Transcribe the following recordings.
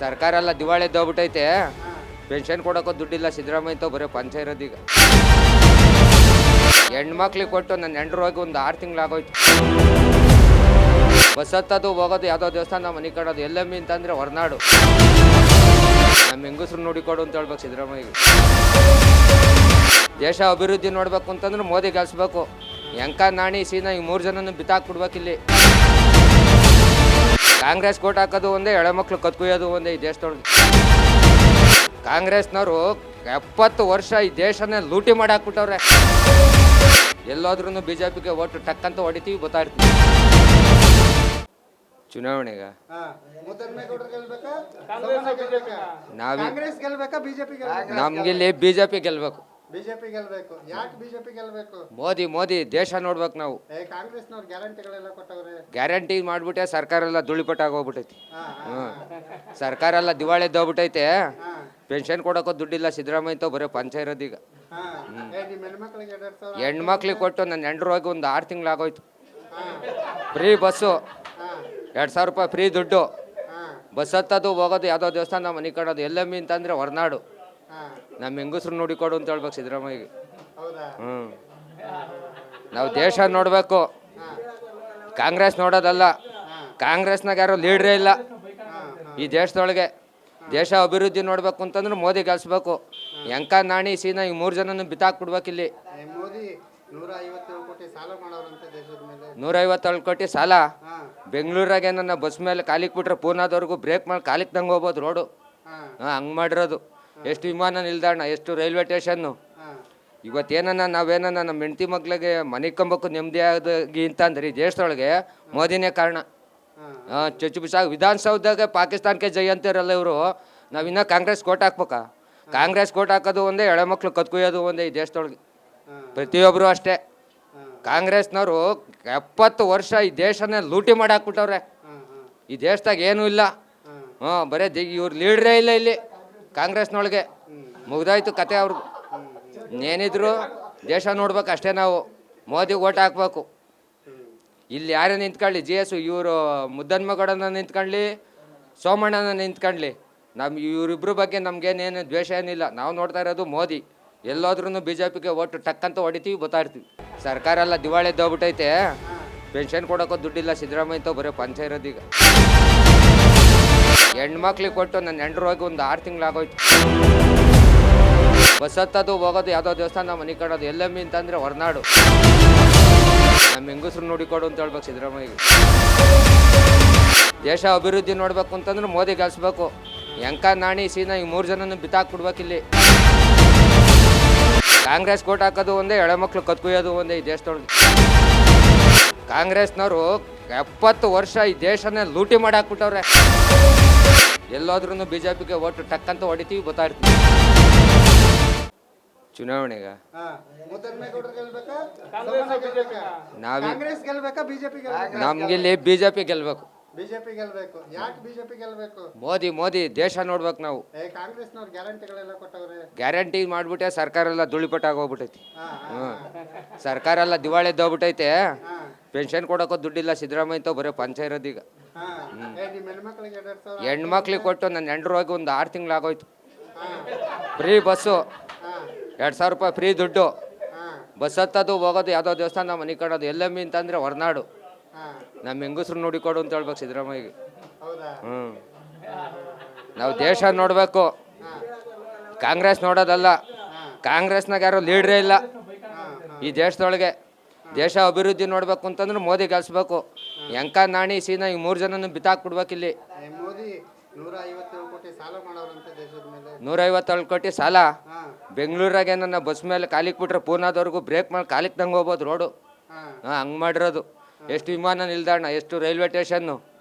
ಸರ್ಕಾರ ಎಲ್ಲ ದಿವಾಳಿ ಎದ್ದೋಗ್ಬಿಟ್ಟೈತೆ. ಪೆನ್ಷನ್ ಕೊಡೋಕ್ಕೂ ದುಡ್ಡಿಲ್ಲ ಸಿದ್ದರಾಮಯ್ಯ ಬರೀ ಪಂಚ ಇರೋದೀಗ ಹೆಣ್ಮಕ್ಳಿಗೆ ಕೊಟ್ಟು ನನ್ನ ಹೆಂಡ್ರು ಹೋಗಿ ಒಂದು ಆರು ತಿಂಗಳಾಗೋಯ್ತು. ಬಸ್ ಹತ್ತದು ಹೋಗೋದು ಯಾವುದೋ ದೇವಸ್ಥಾನ ಮನೆ ಕಡೋದು ಎಲ್ಲಮ್ಮಿ ಅಂತಂದ್ರೆ ಹೊರನಾಡು. ನಮ್ಮ ಹೆಂಗಸ್ರು ನೋಡಿಕೊಡು ಅಂತ ಹೇಳ್ಬೇಕು ಸಿದ್ದರಾಮಯ್ಯ. ದೇಶ ಅಭಿವೃದ್ಧಿ ನೋಡ್ಬೇಕು ಅಂತಂದ್ರೆ ಮೋದಿ ಗೆಲ್ಸ್ಬೇಕು. ಎಂಕ ನಾಣಿ ಸೀನಾ ಈ ಮೂರು ಜನನ ಬಿತ್ತಾಕ್ಬಿಡ್ಬೇಕು ಇಲ್ಲಿ ಕಾಂಗ್ರೆಸ್ ಕೋಟ್ ಹಾಕೋದು ಒಂದೇ ಎಳೆಮಕ್ಳು ಕತ್ಕೊಯ್ಯೋದು ಒಂದೇ ಈ ದೇಶದೊಳಗೆ ಕಾಂಗ್ರೆಸ್ನವರು ಎಪ್ಪತ್ತು ವರ್ಷ ಈ ದೇಶನೇ ಲೂಟಿ ಮಾಡಿ ಹಾಕ್ಬಿಟ್ಟವ್ರೆ ಎಲ್ಲಾದ್ರೂ ಬಿ ಜೆ ಪಿಗೆ ಒಟ್ಟು ಟಕ್ಕಂತ ಹೊಡಿತೀವಿ ಗೊತ್ತಾಗ್ತೀವಿ ಚುನಾವಣೆಗ? ನಾವಿ ಕಾಂಗ್ರೆಸ್ ಗೆಲ್ಬೇಕಾ? ಬಿಜೆಪಿ ಗೆಲ್ಬೇಕಾ? ನಮ್ಗಿಲ್ಲಿ ಬಿ ಜೆ ಪಿ ಗೆಲ್ಬೇಕು. ಬಿಜೆಪಿ ಗೆಲ್ಬೇಕು. ಯಾಕೆ ಬಿಜೆಪಿ ಗೆಲ್ಬೇಕು? ಮೋದಿ ಮೋದಿ ದೇಶ ನೋಡ್ಬೇಕು ನಾವು. ಏ ಕಾಂಗ್ರೆಸ್ನವ್ರು ಗ್ಯಾರಂಟಿಗಳೆಲ್ಲ ಕೊಟ್ಟವ್ರೆ? ಗ್ಯಾರಂಟಿ ಮಾಡ್ಬಿಟ್ಟೆ ಸರ್ಕಾರ ಎಲ್ಲ ಧೂಳಿಪಟ್ಟಾಗೋಗ್ಬಿಟ್ಟೈತಿ ಹಾ ಹ್ಞೂ ಸರ್ಕಾರ ಎಲ್ಲ ದಿವಾಳಿ ಎದ್ದೋಗ್ಬಿಟ್ಟೈತೆ. ಹಾ. ಪೆನ್ಷನ್ ಕೊಡೋಕ್ಕೂ ದುಡ್ಡಿಲ್ಲ ಸಿದ್ದರಾಮಯ್ಯ ಬರೀ ಪಂಚ ಇರೋದೀಗ ಹಾ. ಏ ನಿಮ್ಮ ಹೆಣ್ಮಕ್ಳಿಗೆ ಎರಡ್ ಸಾವಿರ ಹೆಣ್ಮಕ್ಳಿಗೆ ಕೊಟ್ಟು ನನ್ನ ಹೆಂಡ್ರು ಹೋಗಿ ಒಂದು ಆರು ತಿಂಗಳಾಗೋಯ್ತು ಹಾ. Free bus. ಹಾ. ಎರಡು ಸಾವಿರ ರೂಪಾಯಿ ಫ್ರೀ ದುಡ್ಡು. ಹಾ. ಬಸ್ ಹತ್ತದು ಹೋಗೋದು ಯಾವುದೋ ದೇವಸ್ಥಾನ ಮನೆ ಕಡೋದು ಎಲ್ಲಮ್ಮಿ ಅಂತಂದ್ರೆ ಹೊರನಾಡು. ನಮ್ಮ ಹೆಂಗಸ್ರು ನೋಡಿಕೊಡು ಅಂತ ಹೇಳ್ಬೇಕು ಸಿದ್ದರಾಮಯ್ಯ ಹ್ಞೂ ನಾವು ದೇಶ ನೋಡಬೇಕು. ಕಾಂಗ್ರೆಸ್ ನೋಡೋದಲ್ಲ. ಕಾಂಗ್ರೆಸ್ನಾಗ ಯಾರೋ ಲೀಡ್ರೇ ಇಲ್ಲ. ಈ ದೇಶದೊಳಗೆ ದೇಶ ಅಭಿವೃದ್ಧಿ ನೋಡ್ಬೇಕು ಅಂತಂದ್ರೆ ಮೋದಿ ಗೆಲ್ಸ್ಬೇಕು. ಎಂಕ ನಾಣಿ ಸೀನಾ ಈ ಮೂರು ಜನನು ಬಿತ್ತಾಕ್ಬಿಡ್ಬೇಕು ಇಲ್ಲಿ. ನೂರೈವತ್ತೇಳು ಕೋಟಿ ಸಾಲ ಬೆಂಗಳೂರಾಗೆ ನನ್ನ ಬಸ್ ಮೇಲೆ ಕಾಲಿಗೆ ಬಿಟ್ರೆ ಪೂನಾದವರೆಗೂ ಬ್ರೇಕ್ ಮಾಡಿ ಕಾಲಿಗೆ ತಂಗ ಹೋಗ್ಬೋದು ರೋಡು. ಹಾಂ ಹಂಗೆ ಮಾಡಿರೋದು. ಎಷ್ಟು ವಿಮಾನ ನಿಲ್ದಾಣ ಎಷ್ಟು ರೈಲ್ವೆ ಸ್ಟೇಷನ್ನು? ಇವತ್ತೇನನ್ನ ನಾವೇನನ್ನ ನಮ್ಮ ಹೆಂಡತಿ ಮಕ್ಳಿಗೆ ಮನೆ ಕಂಬಕ್ಕೂ ನೆಮ್ಮದಿ ಆಗಿ ಅಂತಂದ್ರೆ ಈ ದೇಶದೊಳಗೆ ಮೋದಿನೇ ಕಾರಣ. ಹಾ. ಚುಚ್ಚು ಬಿಸಾಗ ವಿಧಾನಸೌಧಕ್ಕೆ ಪಾಕಿಸ್ತಾನಕ್ಕೆ ಜೈ ಅಂತಿರಲ್ಲ ಇವರು ನಾವಿನ್ನ ಕಾಂಗ್ರೆಸ್ ಕೋಟ್ ಹಾಕ್ಬೇಕಾ? ಕಾಂಗ್ರೆಸ್ ಕೋಟ್ ಹಾಕೋದು ಒಂದೇ ಎಳೆ ಮಕ್ಳು ಕತ್ಕೊಯ್ಯೋದು ಒಂದೇ ಈ ದೇಶದೊಳಗೆ. ಪ್ರತಿಯೊಬ್ಬರು ಅಷ್ಟೇ. ಕಾಂಗ್ರೆಸ್ನವರು ಎಪ್ಪತ್ತು ವರ್ಷ ಈ ದೇಶನೇ ಲೂಟಿ ಮಾಡಿ ಹಾ ಈ ದೇಶದಾಗ ಏನೂ ಇಲ್ಲ. ಹಾ. ಬರೀ ಇವ್ರು ಲೀಡ್ರೇ ಇಲ್ಲ ಇಲ್ಲಿ. ಕಾಂಗ್ರೆಸ್ನೊಳಗೆ ಮುಗ್ದಾಯ್ತು ಕತೆ ಅವ್ರಿಗೆ ಏನಿದ್ರು ದೇಶ ನೋಡ್ಬೇಕು ಅಷ್ಟೇ ನಾವು. ಮೋದಿಗೆ ಓಟ್ ಹಾಕ್ಬೇಕು. ಇಲ್ಲಿ ಯಾರೇ ನಿಂತ್ಕೊಳ್ಳಿ ಜಿ ಎಸ್ ಇವರು ಮುದ್ದನ್ಮಗೌಡನ ನಿಂತ್ಕೊಳ್ಳಿ ಸೋಮಣ್ಣನ ನಿಂತ್ಕೊಳ್ಳಿ. ನಮ್ಮ ಇವರಿಬ್ಬರ ಬಗ್ಗೆ ನಮಗೇನೇನು ದ್ವೇಷ ಏನಿಲ್ಲ. ನಾವು ನೋಡ್ತಾ ಇರೋದು ಮೋದಿ. ಎಲ್ಲೋದ್ರೂ ಬಿ ಜೆ ಪಿಗೆ ಓಟು ಟಕ್ಕಂತ ಹೊಡಿತೀವಿ ಗೊತ್ತಾಡ್ತೀವಿ ಸರ್ಕಾರ ಎಲ್ಲ ದಿವಾಳಿ ಎದ್ದೋಗ್ಬಿಟ್ಟೈತೆ ಪೆನ್ಷನ್ ಕೊಡೋಕ್ಕೂ ದುಡ್ಡಿಲ್ಲ ಸಿದ್ದರಾಮಯ್ಯ ಬರೀ ಪಂಚ ಇರೋದೀಗ. ಹೆಣ್ಮಕ್ಳಿಗೆ ಕೊಟ್ಟು ನನ್ನ ಹೆಂಡ್ರು ಹೋಗಿ ಒಂದು ಆರು ತಿಂಗಳಾಗೋಯ್ತು. ಬಸ್ ಹತ್ತದು ಹೋಗೋದು, ಯಾವುದೋ ದೇವಸ್ಥಾನ ಮನೆ ಕಡೋದು ಎಲ್ಲಮ್ಮಿ ಅಂತಂದ್ರೆ ಹೊರನಾಡು. ನಮ್ಮ ಹೆಂಗಸ್ರು ನೋಡಿಕೊಡು ಅಂತ ಹೇಳ್ಬೇಕು ಸಿದ್ದರಾಮಯ್ಯ ದೇಶ ಅಭಿವೃದ್ಧಿ ನೋಡ್ಬೇಕು ಅಂತಂದ್ರೆ ಮೋದಿ ಗೆಲ್ಸ್ಬೇಕು. ಎಂಕ, ನಾಣಿ, ಸೀನಾ ಈ ಮೂರು ಜನನು ಬಿತ್ತಾಕ್ಬಿಡ್ಬೇಕಿಲ್ಲಿ ಕಾಂಗ್ರೆಸ್ ಕೋಟ್ ಹಾಕೋದು ಒಂದೇ ಎಳೆಮಕ್ಳು ಕತ್ಕೊಯ್ಯೋದು ಒಂದೇ ಈ ದೇಶದೊಳಗೆ ಕಾಂಗ್ರೆಸ್ನವರು ಎಪ್ಪತ್ತು ವರ್ಷ ಈ ದೇಶನೇ ಲೂಟಿ ಮಾಡಿ ಹಾಕ್ಬಿಟ್ಟವ್ರೆ ಎಲ್ಲೋದ್ರೂ ಬಿ ಜೆ ಪಿಗೆ ಒಟ್ಟು ಟಕ್ ಅಂತ ಹೊಡಿತೀವಿ ಗೊತ್ತಾಡ್ತೀವಿ ಚುನಾವಣೆಗ? ನಾವಿ ಕಾಂಗ್ರೆಸ್ ಗೆಲ್ಬೇಕಾ ಬಿಜೆಪಿ ಗೆಲ್ಬೇಕಾ? ನಮ್ಗಿಲ್ಲಿ ಬಿ ಜೆ ಪಿ ಗೆಲ್ಬೇಕು. ಬಿಜೆಪಿ ಗೆಲ್ಬೇಕು. ಯಾಕೆ ಬಿಜೆಪಿ ಗೆಲ್ಬೇಕು? ಮೋದಿ ಮೋದಿ ದೇಶ ನೋಡ್ಬೇಕು ನಾವು. ಏ ಕಾಂಗ್ರೆಸ್ನವ್ರು ಗ್ಯಾರಂಟಿಗಳೆಲ್ಲ ಕೊಟ್ಟವ್ರೆ. ಗ್ಯಾರಂಟಿ ಮಾಡ್ಬಿಟ್ಟೆ ಸರ್ಕಾರ ಎಲ್ಲ ಧೂಳಿಪಟ್ಟಾಗೋಗ್ಬಿಟ್ಟೈತಿ ಹಾ ಹ್ಞೂ ಸರ್ಕಾರ ಎಲ್ಲ ದಿವಾಳಿ ಎದ್ದೋಗ್ಬಿಟ್ಟೈತೆ. ಹಾ. ಪೆನ್ಷನ್ ಕೊಡೋಕ್ಕೂ ದುಡ್ಡಿಲ್ಲ ಸಿದ್ದರಾಮಯ್ಯ ಬರೀ ಪಂಚ ಇರೋದೀಗ ನಿಮ್ಮ ಹೆಣ್ಮಕ್ಳಿಗೆ ಕೊಟ್ಟು ನನ್ನ ಹೆಂಡ್ರು ಹೋಗಿ ಒಂದು ಆರು ತಿಂಗಳಾಗೋಯ್ತು. Free bus. ಎರಡು ಸಾವಿರ ರೂಪಾಯಿ ಫ್ರೀ ದುಡ್ಡು. ಬಸ್ ಹತ್ತದು ಹೋಗೋದು ಯಾವುದೋ ದೇವಸ್ಥಾನ ಮನೆ ಕಡೋದು ಎಲ್ಲಮ್ಮಿ ಅಂತಂದ್ರೆ ಹೊರನಾಡು. ನಮ್ಮ ಹೆಂಗಸ್ರು ನೋಡಿಕೊಡು ಅಂತ ಹೇಳ್ಬೇಕು ಸಿದ್ದರಾಮಯ್ಯಗೆ. ಹ್ಞೂ ನಾವು ದೇಶ ನೋಡಬೇಕು. ಕಾಂಗ್ರೆಸ್ ನೋಡೋದಲ್ಲ. ಕಾಂಗ್ರೆಸ್ನಾಗ ಯಾರು ಲೀಡ್ರೇ ಇಲ್ಲ. ಈ ದೇಶದೊಳಗೆ. ದೇಶ ಅಭಿವೃದ್ಧಿ ನೋಡ್ಬೇಕು ಅಂತಂದ್ರೆ ಮೋದಿ ಗೆಲ್ಸ್ಬೇಕು. ಎಂಕ ನಾಣಿ ಸೀನಾ ಈ ಮೂರು ಜನನು ನೂರ ನೂರೈವತ್ತೇಳು ಕೋಟಿ ಸಾಲ ಬೆಂಗಳೂರಾಗೆ ನನ್ನ ಬಸ್ ಮೇಲೆ ಕಾಲಿಕ್ ಬಿಟ್ರೆ ಪೂನಾದವರೆಗೂ ಬ್ರೇಕ್ ಮಾಡಿ ಕಾಲಿಗೆ ತಂಗ ಹೋಗ್ಬೋದು ರೋಡು. ಹಾ. ಹಂಗೆ ಮಾಡಿರೋದು. ಎಷ್ಟು ವಿಮಾನ ನಿಲ್ದಾಣ ಎಷ್ಟು ರೈಲ್ವೆ ಸ್ಟೇಷನ್ನು.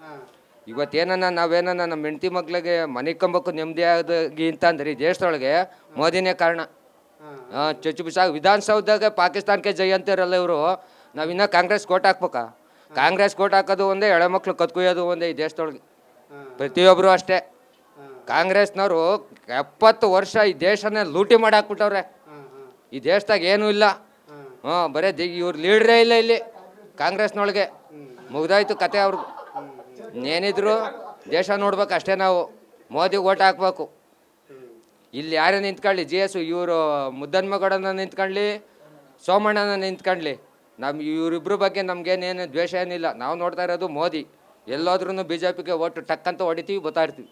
ಇವತ್ತೇನನ್ನ ನಾವೇನನ್ನ ನಮ್ಮ ಹೆಂಡತಿ ಮಕ್ಳಿಗೆ ಮನೆ ಕಂಬಕ್ಕೂ ನೆಮ್ಮದಿ ಆಗಿ ಅಂತಂದ್ರೆ ಈ ದೇಶದೊಳಗೆ ಮೋದಿನೇ ಕಾರಣ. ಚುಚ್ಚು ಬಿಸಾಗ ವಿಧಾನಸೌಧಕ್ಕೆ ಪಾಕಿಸ್ತಾನಕ್ಕೆ ಜೈ ಅಂತಿರಲ್ಲ ಇವರು. ನಾವಿನ್ನ ಕಾಂಗ್ರೆಸ್ ಕೋಟ್ ಹಾಕ್ಬೇಕಾ? ಕಾಂಗ್ರೆಸ್ ಕೋಟ್ ಹಾಕೋದು ಒಂದೇ ಎಳೆ ಮಕ್ಳು ಕತ್ಕೊಯ್ಯೋದು ಒಂದೇ ಈ ದೇಶದೊಳಗೆ. ಪ್ರತಿಯೊಬ್ಬರು ಅಷ್ಟೇ. ಕಾಂಗ್ರೆಸ್ನವರು ಎಪ್ಪತ್ತು ವರ್ಷ ಈ ದೇಶನೇ ಲೂಟಿ ಮಾಡಿ ಹಾ ಈ ದೇಶದಾಗ ಏನೂ ಇಲ್ಲ. ಹ್ಞೂ ಹಾಂ ಬರೀ ದಿ ಇವ್ರು ಲೀಡ್ರೇ ಇಲ್ಲ ಇಲ್ಲಿ ಕಾಂಗ್ರೆಸ್ನೊಳಗೆ. ಮುಗ್ದಾಯ್ತು ಕತೆ ಅವ್ರಿಗೆ ಏನಿದ್ರು ದೇಶ ನೋಡ್ಬೇಕು ಅಷ್ಟೇ ನಾವು. ಮೋದಿಗೆ ಓಟ್ ಹಾಕ್ಬೇಕು. ಇಲ್ಲಿ ಯಾರೇ ನಿಂತ್ಕೊಳ್ಳಿ? ಜಿ ಎಸ್ ಇವರು ಮುದ್ದನ್ಮಗೌಡನ ನಿಂತ್ಕೊಳ್ಳಿ, ಸೋಮಣ್ಣನ ನಿಂತ್ಕೊಳ್ಳಿ. ನಮ್ಮ ಇವರಿಬ್ಬರ ಬಗ್ಗೆ ನಮಗೇನೇನು ದ್ವೇಷ ಏನಿಲ್ಲ. ನಾವು ನೋಡ್ತಾ ಇರೋದು ಮೋದಿ. ಎಲ್ಲೋದ್ರೂ ಬಿ ಜೆ ಪಿಗೆ ಓಟು ಟಕ್ಕಂತ ಹೊಡಿತೀವಿ, ಗೊತ್ತಾಡ್ತೀವಿ.